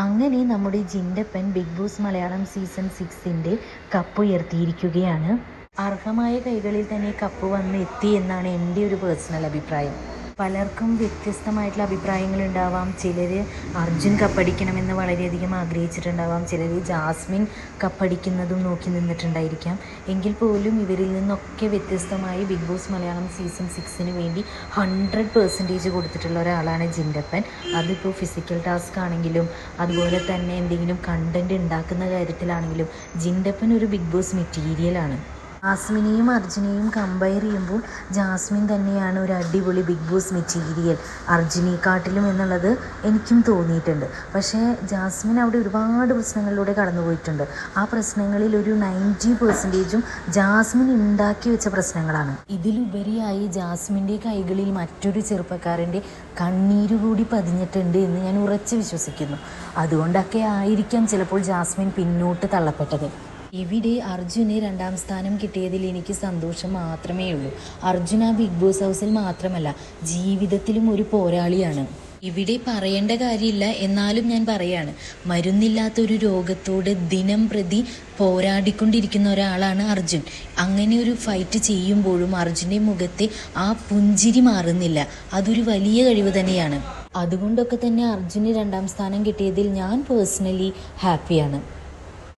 അങ്ങനെ നമ്മുടെ ജിൻഡപ്പൻ Bigg Boss Malayalam season സിക്സിന്റെ കപ്പ് ഉയർത്തിയിരിക്കുകയാണ്. അർഹമായ കൈകളിൽ തന്നെ കപ്പ് വന്ന് എത്തി എന്നാണ് എന്റെ ഒരു പേഴ്സണൽ അഭിപ്രായം. പലർക്കും വ്യത്യസ്തമായിട്ടുള്ള അഭിപ്രായങ്ങൾ ഉണ്ടാവാം ചിലർ അർജുൻ കപ്പടിക്കണമെന്ന് വളരെയധികം ആഗ്രഹിച്ചിട്ടുണ്ടാവാം. ചിലർ ജാസ്മിൻ കപ്പടിക്കുന്നതും നോക്കി നിന്നിട്ടുണ്ടായിരിക്കാം. എങ്കിൽ പോലും ഇവരിൽ നിന്നൊക്കെ വ്യത്യസ്തമായി ബിഗ് ബോസ് മലയാളം സീസൺ സിക്സിന് വേണ്ടി ഹൺഡ്രഡ് പെർസെന്റേജ് കൊടുത്തിട്ടുള്ള ഒരാളാണ് ജിൻഡപ്പൻ. അതിപ്പോൾ ഫിസിക്കൽ ടാസ്ക് ആണെങ്കിലും അതുപോലെ തന്നെ എന്തെങ്കിലും കണ്ടന്റ് ഉണ്ടാക്കുന്ന കാര്യത്തിലാണെങ്കിലും ജിൻഡപ്പൻ ഒരു ബിഗ് ബോസ് മെറ്റീരിയലാണ്. ജാസ്മിനെയും അർജുനെയും കമ്പയർ ചെയ്യുമ്പോൾ ജാസ്മിൻ തന്നെയാണ് ഒരു അടിപൊളി ബിഗ് ബോസ് മെറ്റീരിയൽ അർജുനെക്കാട്ടിലും എന്നുള്ളത് എനിക്കും തോന്നിയിട്ടുണ്ട്. പക്ഷേ ജാസ്മിൻ അവിടെ ഒരുപാട് പ്രശ്നങ്ങളിലൂടെ കടന്നു പോയിട്ടുണ്ട്. ആ പ്രശ്നങ്ങളിൽ ഒരു നയന്റി പെർസെന്റേജും ജാസ്മിൻ ഉണ്ടാക്കി വെച്ച പ്രശ്നങ്ങളാണ്. ഇതിലുപരിയായി ജാസ്മിന്റെ കൈകളിൽ മറ്റൊരു ചെറുപ്പക്കാരന്റെ കണ്ണീര് കൂടി പതിഞ്ഞിട്ടുണ്ട് എന്ന് ഞാൻ ഉറച്ചു വിശ്വസിക്കുന്നു. അതുകൊണ്ടൊക്കെ ആയിരിക്കാം ചിലപ്പോൾ ജാസ്മിൻ പിന്നോട്ട് തള്ളപ്പെട്ടത്. ഇവിടെ അർജുന് രണ്ടാം സ്ഥാനം കിട്ടിയതിൽ എനിക്ക് സന്തോഷം മാത്രമേ ഉള്ളൂ അർജുന ബിഗ് ബോസ് ഹൗസിൽ മാത്രമല്ല ജീവിതത്തിലും ഒരു പോരാളിയാണ്. ഇവിടെ പറയേണ്ട കാര്യമില്ല എന്നാലും ഞാൻ പറയാണ് മരുന്നില്ലാത്ത ഒരു രോഗത്തോട് ദിനം പ്രതി പോരാടിക്കൊണ്ടിരിക്കുന്ന ഒരാളാണ് അർജുൻ. അങ്ങനെ ഒരു ഫൈറ്റ് ചെയ്യുമ്പോഴും അർജുന്റെ മുഖത്തെ ആ പുഞ്ചിരി മാറുന്നില്ല. അതൊരു വലിയ കഴിവ് തന്നെയാണ്. അതുകൊണ്ടൊക്കെ തന്നെ അർജുന് രണ്ടാം സ്ഥാനം കിട്ടിയതിൽ ഞാൻ പേഴ്സണലി ഹാപ്പിയാണ്